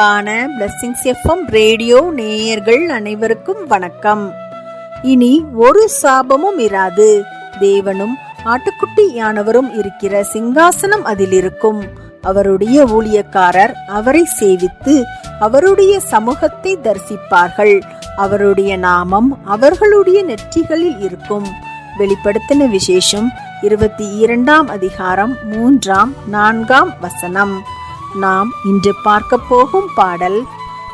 கிறிஸ்துவுக்குள் அன்பான blessings FM radio நேயர்கள் அனைவருக்கும் வணக்கம். இனி ஒரு சாபமும் இராது. தேவனும் ஆட்டுக்குட்டி யானவரும் இருக்கிற சிங்காசனம் அதில் இருக்கும். அவருடைய ஊழியக்காரர் அவரை சேவித்து அவருடைய சமூகத்தை தரிசிப்பார்கள். அவருடைய நாமம் அவர்களுடைய நெற்றிகளில் இருக்கும். வெளிப்படுத்தின விசேஷம் இருபத்தி இரண்டாம் அதிகாரம் மூன்றாம் நான்காம் வசனம். நாம் இன்று பார்க்க போகும் பாடல்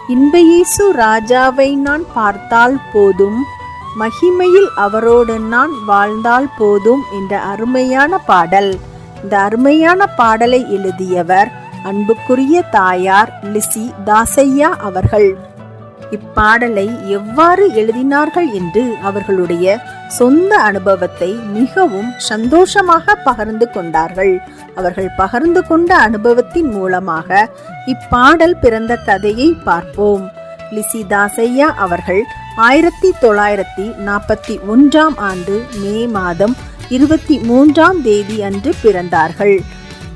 இன்பயேசு ராஜாவை நான் பார்த்தால் போதும் மகிமையில் அவரோடு நான் வாழ்ந்தால் போதும் என்ற அருமையான பாடல். இந்த அருமையான பாடலை எழுதியவர் அன்புக்குரிய தாயார் லிசி தாசையா அவர்கள். இப்பாடலை எவ்வாறு எழுதினார்கள் என்று அவர்களுடைய சொந்த அனுபவத்தை மிகவும் சந்தோஷமாக பகிர்ந்து கொண்டார்கள். அவர்கள் பகிர்ந்து கொண்ட அனுபவத்தின் மூலமாக இப்பாடல் பிறந்த கதையை பார்ப்போம். லிசி தாசையா அவர்கள் ஆயிரத்தி தொள்ளாயிரத்தி நாற்பத்தி ஒன்றாம் ஆண்டு மே மாதம் இருபத்தி மூன்றாம் தேதி அன்று பிறந்தார்கள்.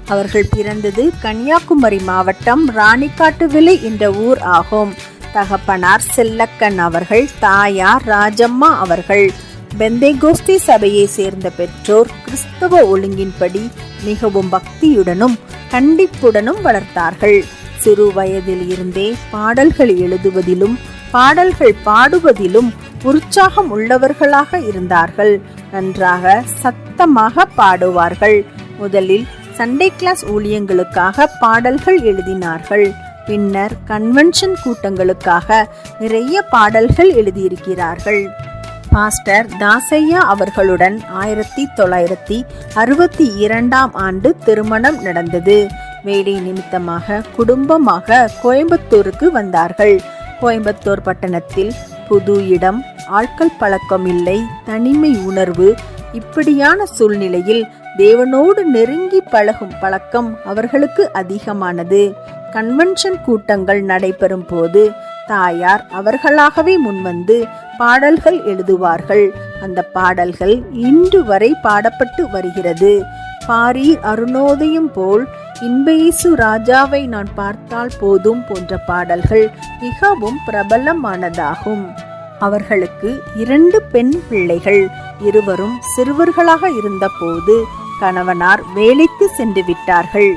அவர்கள் பிறந்தது கன்னியாகுமரி மாவட்டம் ராணிக்காட்டுவிலை என்ற ஊர் ஆகும். தகப்பனார் செல்லக்கன் அவர்கள் தாயார் ராஜம்மா அவர்கள். பெந்தேகோஸ்தி சபையை சேர்ந்த பெற்றோர் கிறிஸ்தவ ஒழுங்கின்படி மிகவும் பக்தியுடனும் கண்டிப்புடனும் வளர்த்தார்கள். சிறு வயதில் இருந்தே பாடல்கள் எழுதுவதிலும் பாடல்கள் பாடுவதிலும் உற்சாகம் உள்ளவர்களாக இருந்தார்கள். நன்றாக சத்தமாக பாடுவார்கள். முதலில் சண்டே கிளாஸ் ஊழியங்களுக்காக பாடல்கள் எழுதினார்கள். பின்னர் கன்வென்ஷன் கூட்டங்களுக்காக நிறைய பாடல்கள் எழுதியிருக்கிறார்கள். பாஸ்டர் தாசையா அவர்களுடன் ஆயிரத்தி தொள்ளாயிரத்தி அறுபத்தி இரண்டாம் ஆண்டு திருமணம் நடந்தது. வேலை நிமித்தமாக குடும்பமாக கோயம்புத்தூருக்கு வந்தார்கள். கோயம்புத்தூர் பட்டணத்தில் புது இடம் ஆட்கள் பழக்கம் இல்லை தனிமை உணர்வு இப்படியான சூழ்நிலையில் தேவனோடு நெருங்கி பழகும் பழக்கம் அவர்களுக்கு அதிகமானது. கன்வென்ஷன் கூட்டங்கள் நடைபெறும் போது தாயார் அவர்களாகவே முன்வந்து பாடல்கள் எழுதுவார்கள். அந்த பாடல்கள் இன்று வரை பாடப்பட்டு வருகிறது. பாரி அருணோதயம் போல் இன்பேசு ராஜாவை நான் பார்த்தால் போதும் போன்ற பாடல்கள் மிகவும் பிரபலமானதாகும். அவர்களுக்கு இரண்டு பெண் பிள்ளைகள் இருவரும் சிறுவர்களாக இருந்தபோது கணவனார் வேலைக்கு சென்று விட்டார்கள்.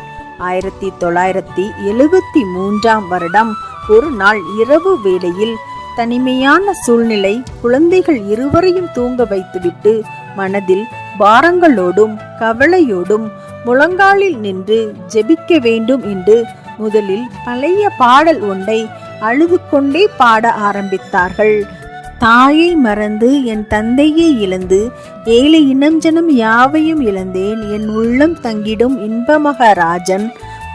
ஆயிரத்தி தொள்ளாயிரத்தி எழுபத்தி மூன்றாம் வருடம் ஒரு நாள் இரவு வேளையில் தனிமையான சூழ்நிலை குழந்தைகள் இருவரையும் தூங்க வைத்துவிட்டு மனதில் பாரங்களோடும் கவலையோடும் முழங்காலில் நின்று ஜெபிக்க வேண்டும் என்று முதலில் பழைய பாடல் ஒன்றை அழுது கொண்டே பாட ஆரம்பித்தார்கள். தாயை மறந்து என் தந்தையை இழந்து ஏழை இனம் ஜனம் யாவையும் இழந்தேன். என் உள்ளம் தங்கிடும் இன்பமகராஜன்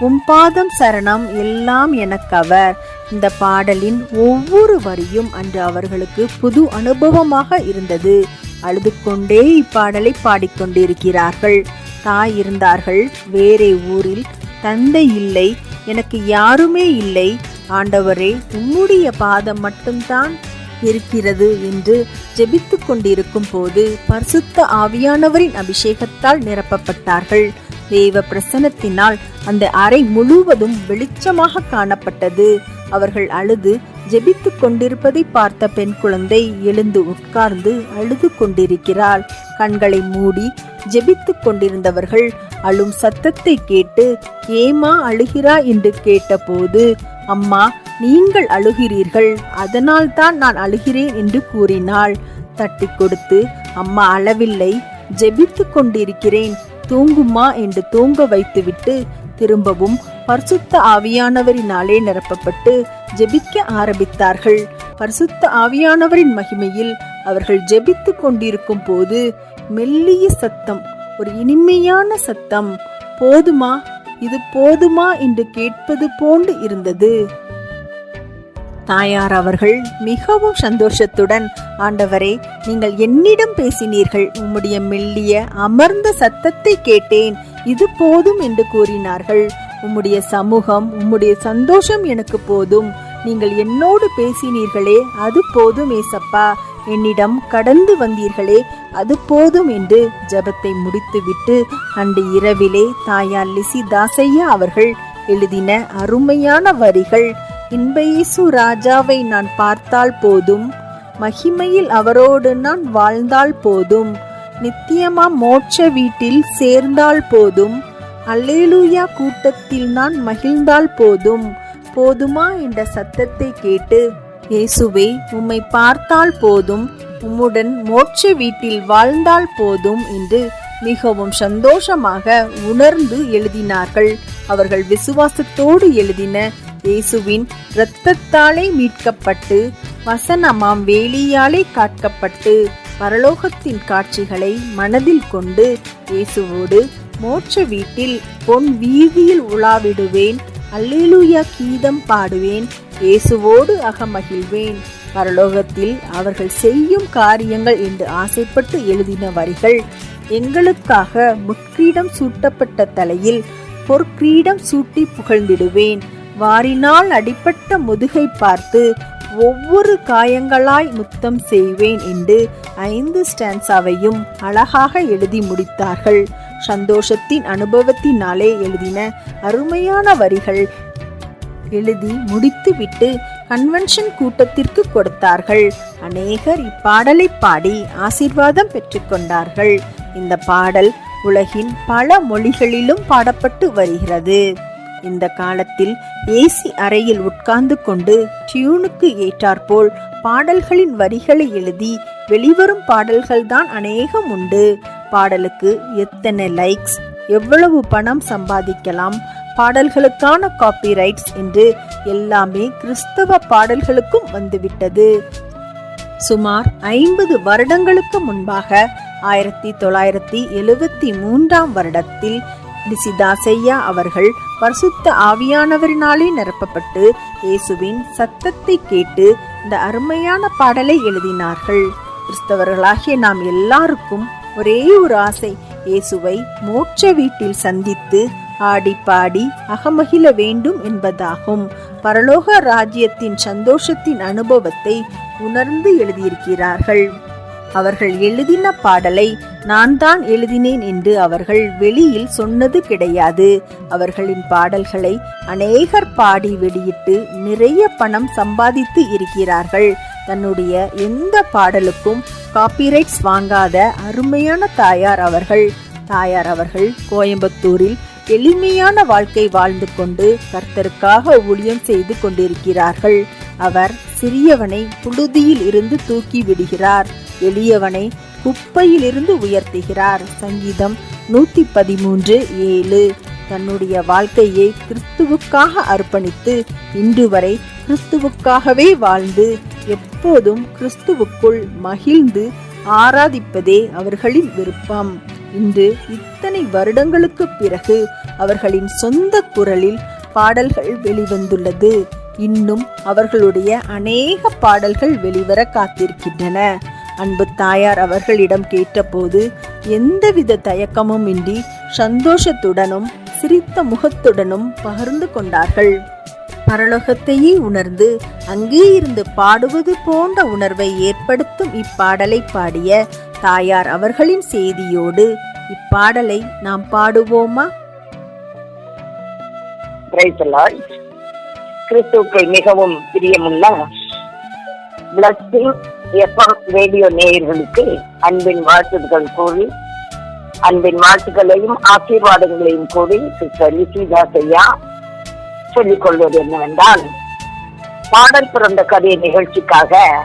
உம்பாதம் சரணம் எல்லாம் எனக்கவர். இந்த பாடலின் ஒவ்வொரு வரியும் அன்று அவர்களுக்கு புது அனுபவமாக இருந்தது. அழுது கொண்டே இப்பாடலை பாடிக்கொண்டிருக்கிறார்கள். தாய் இருந்தார்கள் வேறே ஊரில் தந்தை இல்லை எனக்கு யாருமே இல்லை. ஆண்டவரே உம்முடைய பாதம் மட்டும்தான் இருக்கிறது என்று ஜெபித்து கொண்டிருக்கும் போது பரிசுத்த ஆவியானவரின் அபிஷேகத்தால் நிரப்பப்பட்டார்கள். தேவ பிரசனத்தினால் அந்த அறை முழுவதும் வெளிச்சமாக காணப்பட்டது. அவர்கள் அழுது ஜெபித்து கொண்டிருப்பதை பார்த்த பெண் குழந்தை எழுந்து உட்கார்ந்து அழுது கொண்டிருக்கிறாள். கண்களை மூடி ஜெபித்து கொண்டிருந்தவர்கள் அழும் சத்தத்தை கேட்டு ஏமா அழுகிறா? என்று கேட்டபோது அம்மா நீங்கள் அழுகிறீர்கள். அதனால் தான் நான் அழுகிறேன் என்று கூறினாள். தட்டி கொடுத்து அம்மா அளவில்லை ஜெபித்து கொண்டிருக்கிறேன். தூங்குமா என்று தூங்க வைத்துவிட்டு திரும்பவும் பரிசுத்த ஆவியானவரினாலே நிரப்பப்பட்டு ஜெபிக்க ஆரம்பித்தார்கள். பரிசுத்த ஆவியானவரின் மகிமையில் அவர்கள் ஜெபித்து கொண்டிருக்கும் போது மெல்லிய சத்தம் ஒரு இனிமையான சத்தம் போதுமா? இது போதுமா? என்று கேட்பது போன்று இருந்தது. தாயார் அவர்கள் மிகவும் சந்தோஷத்துடன் ஆண்டவரே நீங்கள் என்னிடம் பேசினீர்கள். உம்முடைய மெல்லிய அமர்ந்த சத்தத்தை கேட்டேன். இது போதும் என்று கூறினார்கள். உம்முடைய சமூகம் உம்முடைய சந்தோஷம் எனக்கு போதும். நீங்கள் என்னோடு பேசினீர்களே அது போதும் ஏசப்பா. என்னிடம் கடந்து வந்தீர்களே அது போதும் என்று ஜெபத்தை முடித்துவிட்டு அன்று இரவிலே தாயார் லிசி தாசையா அவர்கள் எழுதின அருமையான வரிகள். இன்பயேசு ராஜாவை நான் பார்த்தால் போதும். மகிமையில் அவரோடு நான் வாழ்ந்தால் போதும். நித்தியமா மோட்ச வீட்டில் சேர்ந்தால் போதும். அல்லேலூயா கூட்டத்தில் நான் மகிழ்ந்தால் போதும். போதுமா என்ற சத்தத்தை கேட்டு இயேசுவே உம்மை பார்த்தால் போதும். உம்முடன் மோட்ச வீட்டில் வாழ்ந்தால் போதும் என்று மிகவும் சந்தோஷமாக உணர்ந்து எழுதினார்கள். அவர்கள் விசுவாசத்தோடு எழுதின இயேசுவின் இரத்தத்தாலே மீட்கப்பட்டு வசனமாம் வேலியாலே காட்கப்பட்டு பரலோகத்தின் காட்சிகளை மனதில் கொண்டு இயேசுவோடு மோட்ச வீட்டில் பொன் வீதியில் உலாவிடுவேன் அல்லேலூயா கீதம் பாடுவேன் இயேசுவோடு அகமகிழ்வேன். பரலோகத்தில் அவர்கள் செய்யும் காரியங்கள் என்று ஆசைப்பட்டு எழுதின வரிகள் எங்களுக்காக முட்கிரீடம் சூட்டப்பட்ட தலையில் பொற்கிரீடம் சூட்டி புகழ்ந்திடுவேன். வாரினால் அடிப்பட்ட முதுகை பார்த்து ஒவ்வொரு காயங்களாய் முத்தம் செய்வேன் என்று ஐந்து ஸ்டான்ஸாவையும் அழகாக எழுதி முடித்தார்கள். சந்தோஷத்தின் அனுபவத்தினாலே எழுதின அருமையான வரிகள் எழுதி முடித்துவிட்டு கன்வென்ஷன் கூட்டத்திற்கு கொடுத்தார்கள். அநேகர் இப்பாடலை பாடி ஆசீர்வாதம் பெற்றுக்கொண்டார்கள் இந்த பாடல் உலகின் பல மொழிகளிலும் பாடப்பட்டு வருகிறது. இந்த காலத்தில் ஏசி அறையில் உட்கார்ந்து கொண்டு டியூனுக்கு ஏற்றாற்போல் பாடல்களின் வரிகளை எழுதி வெளிவரும் பாடல்கள் தான் அநேகம் உண்டு. பாடலுக்கு எத்தனை லைக்ஸ் எவ்வளவு பணம் சம்பாதிக்கலாம் பாடல்களுக்கான காப்பிரைட்ஸ் என்று எல்லாமே கிறிஸ்தவ பாடல்களுக்கும் வந்துவிட்டது. சுமார் ஐம்பது வருடங்களுக்கு முன்பாக ஆயிரத்தி தொள்ளாயிரத்தி எழுவத்தி மூன்றாம் வருடத்தில் லிசிதாசையா அவர்கள் பரிசுத்த ஆவியானவரினாலே நிரப்பப்பட்டு இயேசுவின் சத்தத்தை கேட்டு இந்த அருமையான பாடலை எழுதினார்கள். கிறிஸ்தவர்களாகிய நாம் எல்லாருக்கும் ஒரே ஒரு ஆசை இயேசுவை மோட்ச வீட்டில் சந்தித்து ஆடி பாடி அகமகிழ வேண்டும் என்பதாகும். பரலோக ராஜ்யத்தின் சந்தோஷத்தின் அனுபவத்தை உணர்ந்து எழுதியிருக்கிறார்கள். அவர்கள் எழுதின பாடலை நான் தான் எழுதினேன் என்று அவர்கள் வெளியில் சொன்னது கிடையாது. அவர்களின் பாடல்களை அநேகர் பாடி வெளியிட்டு நிறைய பணம் சம்பாதித்து இருக்கிறார்கள். தன்னுடைய எந்த பாடலுக்கும் காப்பிரைட்ஸ் வாங்காத அருமையான தாயார் அவர்கள் தாயார் அவர்கள் கோயம்புத்தூரில் எளிமையான வாழ்க்கை வாழ்ந்து கொண்டு கர்த்தருக்காக ஊழியம் செய்து கொண்டிருக்கிறார்கள். அவர் சிறியவனை புழுதியில் இருந்து தூக்கி விடுகிறார். எளியவனை குப்பையிலிருந்து உயர்த்துகிறார். சங்கீதம் நூத்தி பதிமூன்று ஏழு. தன்னுடைய வாழ்க்கையை கிறிஸ்துவுக்காக அர்ப்பணித்து இன்று வரை கிறிஸ்துவுக்காகவே வாழ்ந்து எப்போதும் கிறிஸ்துவுக்குள் மகிழ்ந்து ஆராதிப்பதே அவர்களின் விருப்பம். இன்று இத்தனை வருடங்களுக்கு பிறகு அவர்களின் சொந்த குரலில் பாடல்கள் வெளிவந்துள்ளது. இன்னும் அவர்களுடைய அநேக பாடல்கள் வெளிவர காத்திருக்கின்றன. அன்பு தாயார் அவர்களிடம் கேட்டபோது எந்தவித தயக்கமும் இன்றி சந்தோஷத்துடனும் சிரித்த முகத்துடனும் பகிர்ந்து கொண்டார்கள். பரலோகத்தையே உணர்ந்து அங்கே இருந்து பாடுவது போன்ற உணர்வை ஏற்படுத்தும் இப்பாடலை பாடிய தாயார் அவர்களின் செய்தியோடு இப்பாடலை நாம் பாடுவோமா? கிறிஸ்துக்கள் மிகவும் பிரியமுள்ள எஃப்எம் ரேடியோ நேயர்களுக்கு அன்பின் வாழ்த்துக்கள் கூறி அன்பின் வாழ்த்துக்களையும் ஆசீர்வாதங்களையும் கூறி சிஸ்டர் லிசிதாஸ் ஐயா சொல்லிக் கொள்வது என்னவென்றால் பாடல் பிறந்த கதை நிகழ்ச்சிக்காக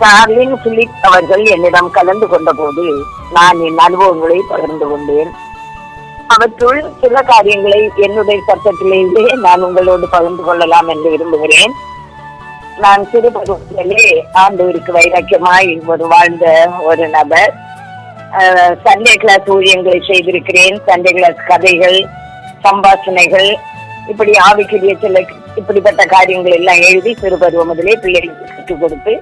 சார்லின் பிலிப் அவர்கள் என்னிடம் கலந்து கொண்ட போது நான் என் அனுபவங்களை பகிர்ந்து கொண்டேன். அவற்றுள் சில காரியங்களை என்னுடைய சட்டத்திலேயே நான் உங்களோடு பகிர்ந்து கொள்ளலாம் என்று விரும்புகிறேன். நான் சிறு ஆண்டூருக்கு ஆண்டவருக்கு வைராக்கியமாய் ஒரு வாழ்ந்த ஒரு நபர். சண்டே கிளாஸ் ஊழியங்களை செய்திருக்கிறேன். சண்டே கிளாஸ் கதைகள் சம்பாஷணைகள் இப்படி ஆவிக்குரிய சில இப்படிப்பட்ட காரியங்கள் எல்லாம் எழுதி சிறுபருவ முதலே பிள்ளைகளுக்கு கற்றுக் கொடுத்து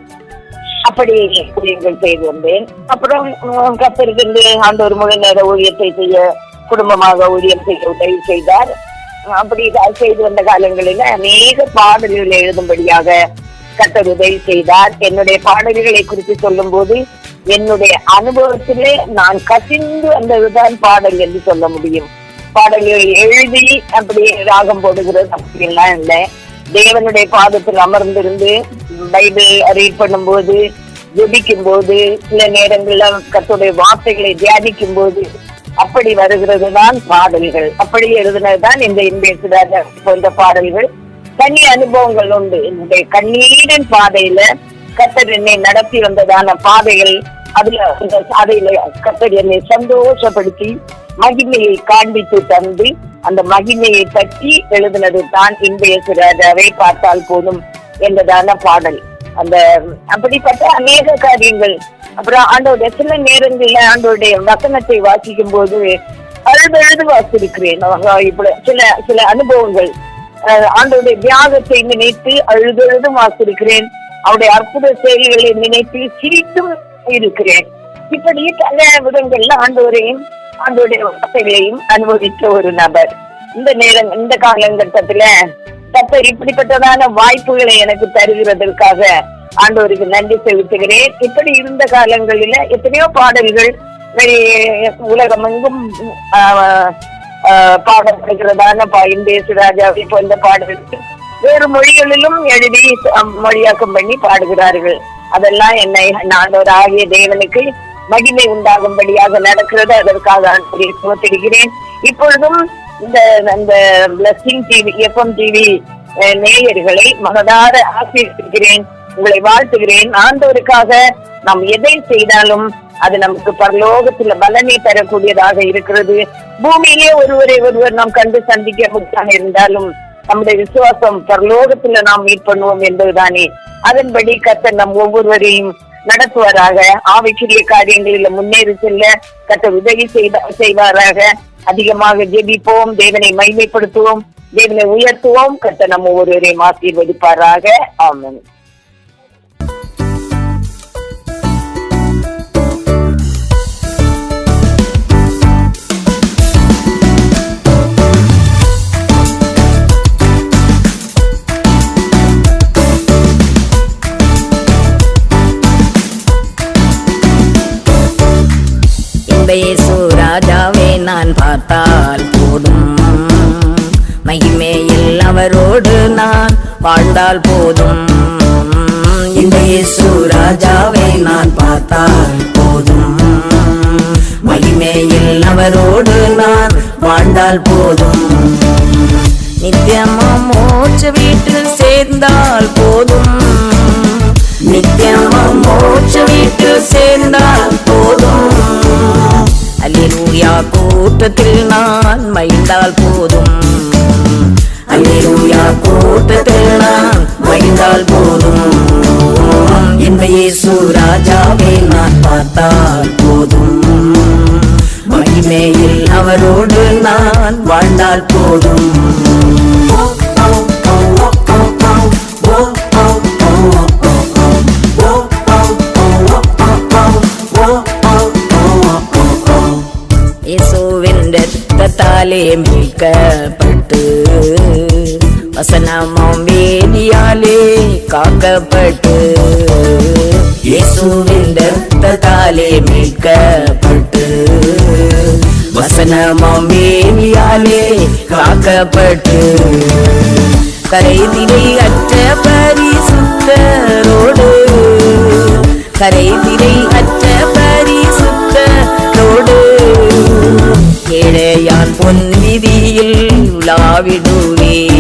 அப்படி ஊழியங்கள் செய்து வந்தேன். அப்புறம் கத்திருக்கின்ற கத்தருக்கு ஒரு முழு நேர ஊழியத்தை செய்ய குடும்பமாக ஊழியம் செய்ய உதவி செய்தார். அப்படி செய்து வந்த காலங்களில் அநேக பாடல்கள் எழுதும்படியாக கத்தர் உதவி செய்தார். என்னுடைய பாடல்களை குறித்து சொல்லும் போது என்னுடைய அனுபவத்திலே நான் கசிந்து வந்ததுதான் பாடல் என்று சொல்ல முடியும். பாடல்களை எழுதி அப்படி ராகம் போடுகிறது அப்படிலாம் இல்லை. தேவனுடைய பாதத்தில் அமர்ந்திருந்து பைபிள் ரீட் பண்ணும்போது ஜெபிக்கும் போது சில நேரங்கள்ல கர்த்தருடைய வார்த்தைகளை தியானிக்கும் போது அப்படி வருகிறது தான் பாடல்கள். அப்படி எழுதினதுதான் இந்த இன்பேசுராஜா போன்ற பாடல்கள். தனி அனுபவங்கள் உண்டு. என்னுடைய கண்ணீரின் பாதையில கத்தர் என்னை நடத்தி வந்ததான பாதைகள் அதுல அந்த பாதையில கத்தர் என்னை சந்தோஷப்படுத்தி மகிமையை காண்பித்து தந்து அந்த மகிமையை பற்றி எழுதினது தான் இன்றைய ராஜாவை பார்த்தால் போதும் என்றதான பாடல். அந்த அப்படிப்பட்ட அநேக காரியங்கள். அப்புறம் ஆண்டோடைய சில நேரங்கள்ல ஆண்டோடைய வசனத்தை வாசிக்கும் போது அழுது அழுது வாசிருக்கிறேன் இப்படி சில சில அனுபவங்கள். ஆண்டவருடைய தியாகத்தை நினைத்து அழுதழுதும் வாசிருக்கிறேன் அவருடைய அற்புத செயல்களை நினைத்து சிரித்தும் இருக்கிறேன். இப்படி பல விதங்கள்ல ஆண்டவரையும் ஆண்டவருடைய வார்த்தைகளையும் அனுபவித்த ஒரு நபர். இந்த நேரம் இந்த காலகட்டத்துல கத்தர் இப்படிப்பட்டதான வாய்ப்புகளை எனக்கு தருகிறதற்காக ஆண்டவருக்கு நன்றி செலுத்துகிறேன். இப்படி இருந்த காலங்களில எத்தனையோ பாடல்கள் வெளி- உலகமெங்கும் பாடம் ஆஹ், பாடப்படுகிறதான ராஜாவை போன்ற பாடல்கள் வேறு மொழிகளிலும் எழுதி மொழியாக்கம் பண்ணி பாடுகிறார்கள். அதெல்லாம் என்னை ஆண்டவர் ஆகிய தேவனுக்கு மகிமை உண்டாகும்படியாக நடக்கிறது. அதற்காக தெரிகிறேன் இப்பொழுதும் இந்த அந்த பிளஸிங் டிவி எஃப்எம் டிவி நேயர்களை மனதார ஆசீர்வதிக்கிறேன். உங்களை வாழ்த்துகிறேன். ஆண்டவருக்காக நாம் எதை செய்தாலும் அது நமக்கு பரலோகத்துல பலனை தரக்கூடியதாக இருக்கிறது. பூமியிலே ஒருவரை ஒருவர் நாம் கண்டு சந்திக்க முடியாம இருந்தாலும் நம்முடைய விசுவாசம் பரலோகத்துல நாம் மீட் பண்ணுவோம் என்பதுதானே. அதன்படி கர்த்தர் நம் ஒவ்வொருவரையும் நடத்துவாராக. ஆவிக்குரிய காரியங்களில் முன்னேறி செல்ல கத்த உதவி செய்வாராக. அதிகமாக ஜெபிப்போம் தேவனை மைமைப்படுத்துவோம் தேவனை உயர்த்துவோம். கத்த நம்ம ஒவ்வொருவரையும் ஆசீர்வதிப்பாராக. ஆமன். வாழ்ந்தால் போதும். இந்த இயேசு ராஜாவை நான் பார்த்தால் போதும். மகிமையில் அவரோடு நான் வாழ்ந்தால் போதும். நித்தியமா மோட்ச வீட்டில் சேர்ந்தால் போதும். நித்தியமா மோட்ச வீட்டில் சேர்ந்தால் போதும். அல்லேலூயா கூட்டத்தில் நான் மகிழ்ந்தால் போதும். அல்லேலூயா கூட்டத்தில் நான் மகிழ்ந்தால் போதும். இந்த இயேசு நான் பார்த்தால் போதும். மகிமையில் அவரோடு நான் வாழ்ந்தால் போதும். இயேசுவின் ரத்தத்தாலே மீட்கப்பட்டு வசனமாம் வேதியாலே காக்கப்பட்டு இயேசுவின் ரத்தத்தாலே மீட்கப்பட்டு. வசனமாம் வேதியாலே காக்கப்பட்டு. கரைதிரை அற்ற பரிசுத்தரோடு கரைதிரை அற்ற பரிசுத்தரோடு. ஏழையான் பொன் விதியில் உலாவிடுவேன்.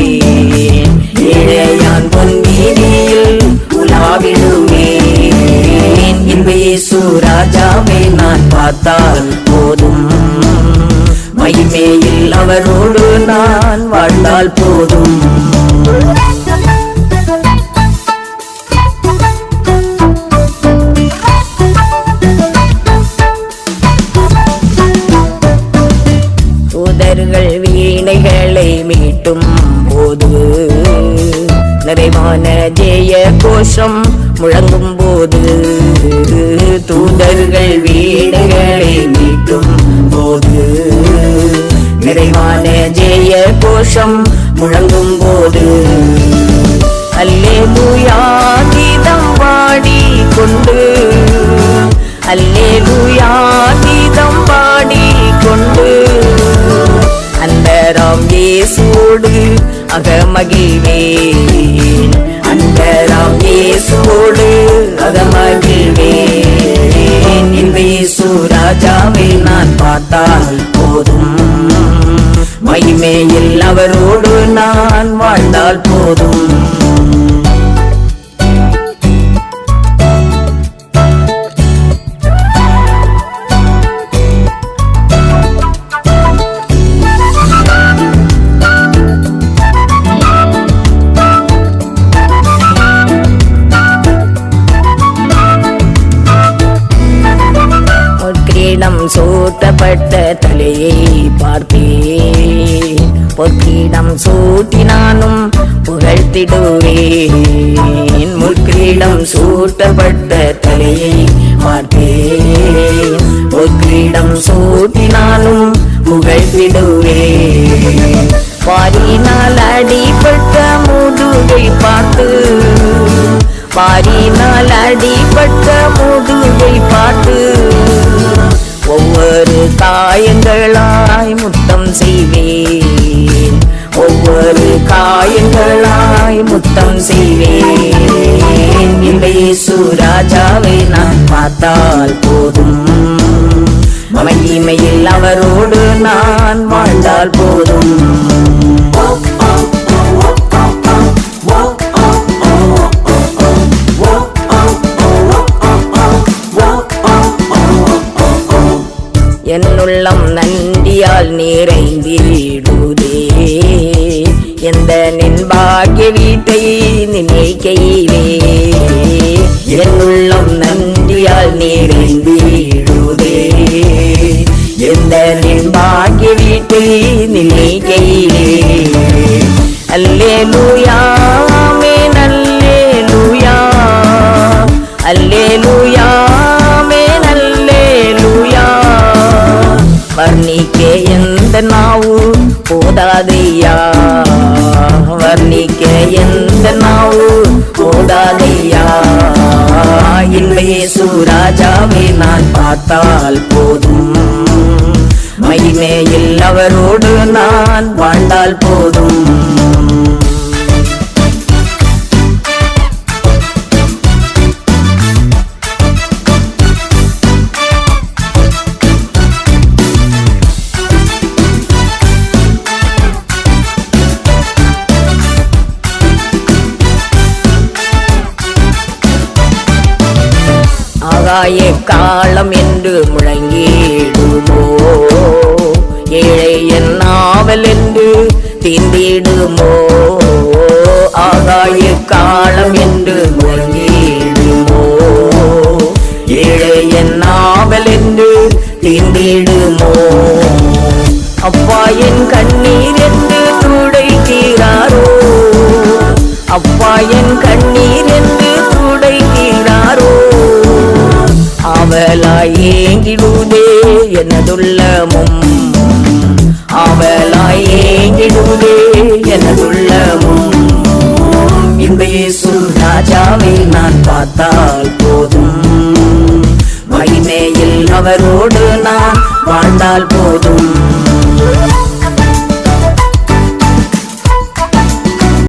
இயேசு ராஜாவை நான் பார்த்தால் போதும். மகிமேயில் அவரோடு நான் வாழ்ந்தால் போதும். தூதர்கள் வீணைகளை மீட்டும் போது நிறைவான ஜெய கோஷம் முழங்கும் போது தூதர்கள் வீடுகளை மீட்டும் போது நிறைவான ஜெய கோஷம் முழங்கும் போது அல்லே அல்லேலூயா கீதம் பாடி கொண்டு அல்லே அல்லேலூயா கீதம் பாடி கொண்டு அந்த ராம் இயேசுவோடு அகமகிழ்வேன். நேரம் இயேசுவோடு அகமகிழ்வேன் இந்த இயேசு ராஜாவை நான் பார்த்தால் போதும். மகிமையில் அவரோடு நான் வாழ்ந்தால் போதும். முற்கிரீடம் சூட்டி நானும் புகழ்த்திடுவேன். முற்கிரீடம் சூட்டப்பட்ட தலையை பார்த்தேன். முற்கிரீடம் சூட்டி நானும் புகழ்த்திடுவேன். பாரினால் அடிப்பட்ட முதுகை பார்த்து பாரினால் அடிப்பட்ட முதுகை பார்த்து ஒவ்வொரு காயங்களாய் முத்தம் செய்வேன். காயங்களாய் முத்தம் செய்வேன். இந்த இயேசு ராஜாவை நான் பார்த்தால் போதும். மகிமையில் அவரோடு நான் வாழ்ந்தால் போதும். என்னுள்ளம் நன்றியால் நிறைந்திடுதே எந்த நின் பாக்கிய வீட்டை நினைக்கையிலே என்னுள்ளம் நன்றியால் நிறைந்திடுதே எந்த நின் பாக்கிய வீட்டை நினைக்கையிலே நல்லே லூயா அல்லே லூயாமே நல்லே லூயா வர்ணிக்க எந்த நான் இல்லையே சூராஜாவை நான் பார்த்தால் போதும். மகிமையில் அவரோடு நான் வாழ்ந்தால் போதும். காலம் என்று முழங்கி